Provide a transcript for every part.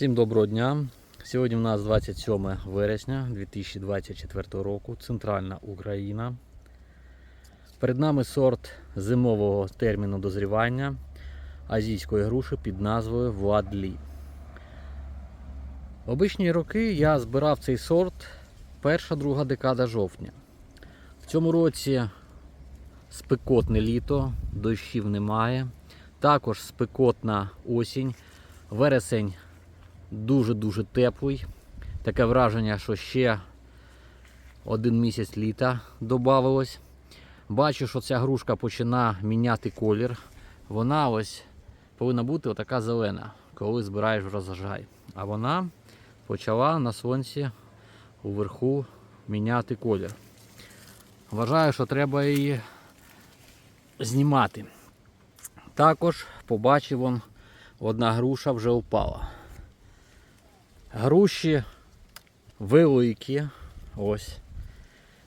Всім доброго дня. Сьогодні у нас 27 вересня 2024 року, Центральна Україна. Перед нами сорт зимового терміну дозрівання азійської груші під назвою Вуадлі. В обичні роки я збирав цей сорт перша-друга декада жовтня. В цьому році спекотне літо, дощів немає. Також спекотна осінь. Вересень дуже-дуже теплий. Таке враження, що ще один місяць літа додавалось. Бачу, що ця грушка починає міняти колір. Вона ось повинна бути отака зелена, коли збираєш розжай. А вона почала на сонці уверху міняти колір. Вважаю, що треба її знімати. Також побачив он, одна груша вже впала. Груші великі. Ось.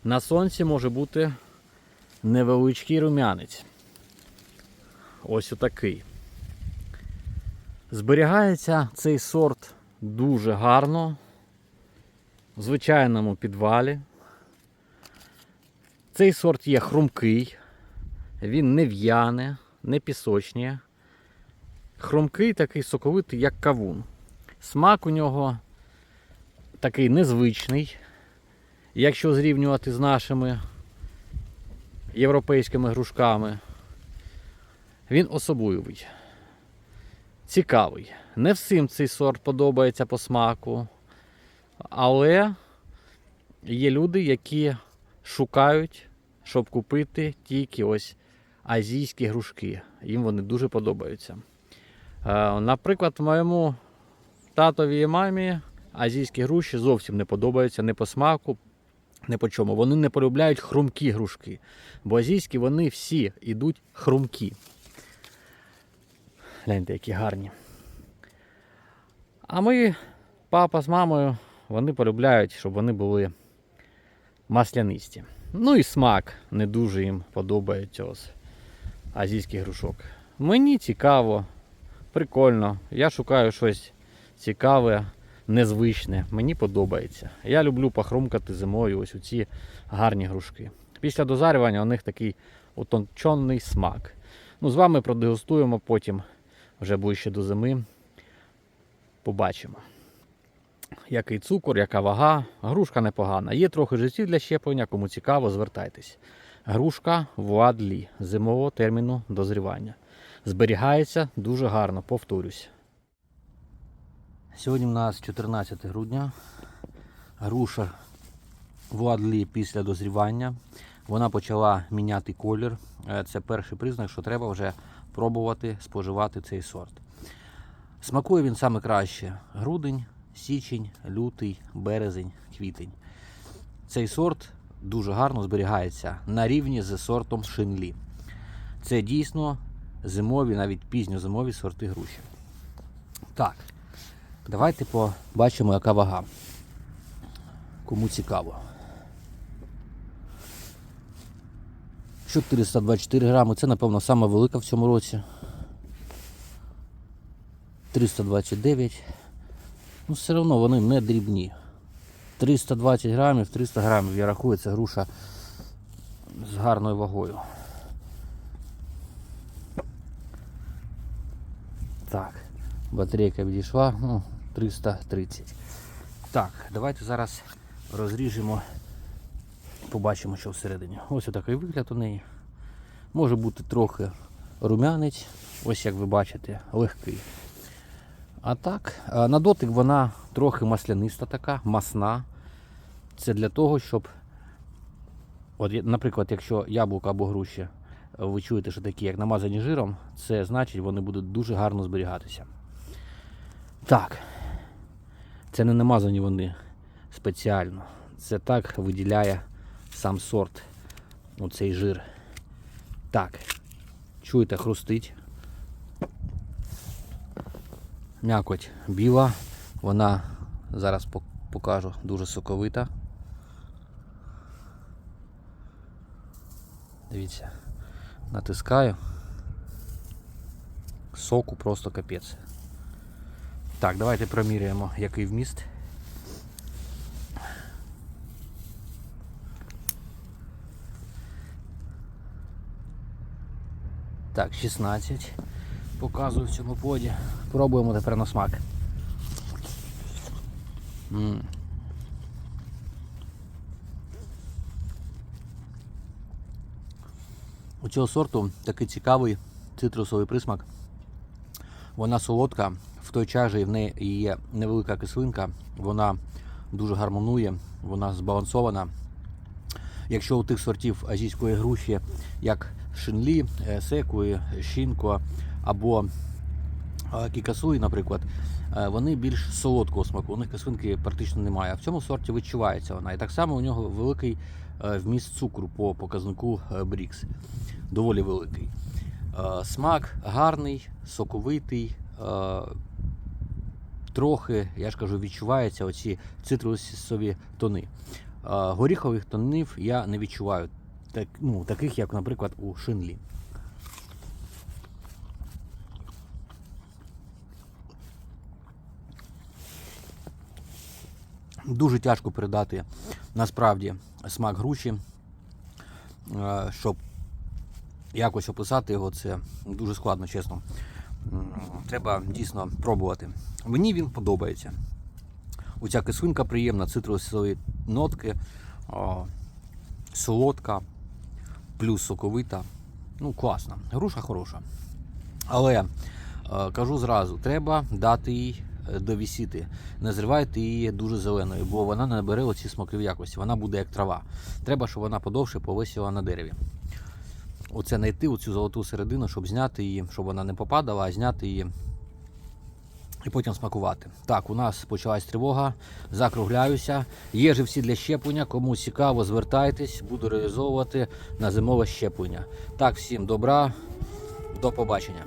На сонці може бути невеличкий рум'янець. Ось отакий. Зберігається цей сорт дуже гарно в звичайному підвалі. Цей сорт є хрумкий, він не в'яне, не пісочніє. Хрумкий такий соковитий, як кавун. Смак у нього такий незвичний. Якщо зрівнювати з нашими європейськими грушками, він особливий. Цікавий. Не всім цей сорт подобається по смаку, але є люди, які шукають, щоб купити тільки ось азійські грушки. Їм вони дуже подобаються. Е, Наприклад, моєму татові і мамі азійські груші зовсім не подобаються не по смаку, не по чому. Вони не полюбляють хрумкі грушки. Бо азійські вони всі йдуть хрумкі. Гляньте, які гарні. А ми, папа з мамою, вони полюбляють, щоб вони були маслянисті. Ну і смак не дуже їм подобається ось азійських грушок. Мені цікаво, прикольно. Я шукаю щось цікаве, незвичне. Мені подобається. Я люблю похрумкати зимою ось у ці гарні грушки. Pісля дозарювання у них такий утончений смак. Ну, з вами продегустуємо потім вже ближче до зими. Побачимо. Який цукор, яка вага. Грушка непогана. Є трохи життів для щеплення, кому цікаво, звертайтесь. Грушка Вуадлі зимового терміну дозрівання. Зберігається дуже гарно, повторюсь. Сьогодні у нас 14 грудня. Груша Вуадлі після дозрівання. Вона почала міняти колір. Е, Це перший признак, що треба вже пробувати споживати цей сорт. Смакує він саме краще грудень, січень, лютий, березень, квітень. Цей сорт дуже гарно зберігається на рівні з сортом шинлі. Це дійсно зимові, навіть пізньозимові сорти груші. Так, давайте побачимо, яка вага. Кому цікаво. 424 грами. Це, напевно, саме велика в цьому році. 329. Ну, все одно вони не дрібні. 320 грамів, 300 грамів, я рахую, це груша з гарною вагою. Так, батарейка відійшла, ну, 330. Так, давайте зараз розріжемо, побачимо, що всередині. Ось отакий вигляд у неї. Може бути трохи рум'янець, ось як ви бачите, легкий. А так, на дотик вона трохи масляниста така, масна. Це для того, щоб, от, наприклад, якщо яблука або груші, е, ви чуєте, що такі, як намазані жиром, це значить, вони будуть дуже гарно зберігатися. Так, це не намазані вони спеціально. Це так виділяє сам сорт, оцей жир. Так, чуєте, хрустить. М'якоть біла, вона зараз покажу дуже соковита. Дивіться, натискаю. Соку просто капець. Так, давайте проміряємо, який вміст. Так, 16. Показую в цьому поді. Пробуємо тепер на смак. М. У цього сорту такий цікавий цитрусовий присмак. Вона солодка, в той час же в неї є невелика кислинка, вона дуже гармонує, вона збалансована. Якщо у тих сортів азійської груші, як шинлі, е, секуї, шінко або е, кікасуї, наприклад, е, вони більш солодкого смаку, у них кислинки практично немає. А в цьому сорті відчувається вона. І так само у нього великий вміст цукру по показнику Брікс. Доволі великий. Е, Смак гарний, соковитий. е, Трохи, я ж кажу, відчуваються оці цитрусові тони. Е, Горіхових тонів я не відчуваю, так, ну, таких, як, наприклад, у шинлі. Дуже тяжко передати насправді смак груші, щоб якось описати його, це дуже складно, чесно. Треба дійсно пробувати. Мені він подобається. Оця кислинка приємна, цитрусові нотки, о, солодка, плюс соковита. Ну, класно. Груша хороша. Але е, кажу зразу, треба дати їй е, довісіти. Не зривайте її дуже зеленою, бо вона не набере оці смакові якості. Вона буде як трава. Треба, щоб вона подовше повисіла на дереві. Оце знайти оцю золоту середину, щоб зняти її, щоб вона не попадала, а зняти її і потім смакувати. Так, у нас почалась тривога. Закругляюся. Є живці для щеплення. Кому цікаво, звертайтесь, буду реалізовувати на зимове щеплення. Так, всім добра, до побачення.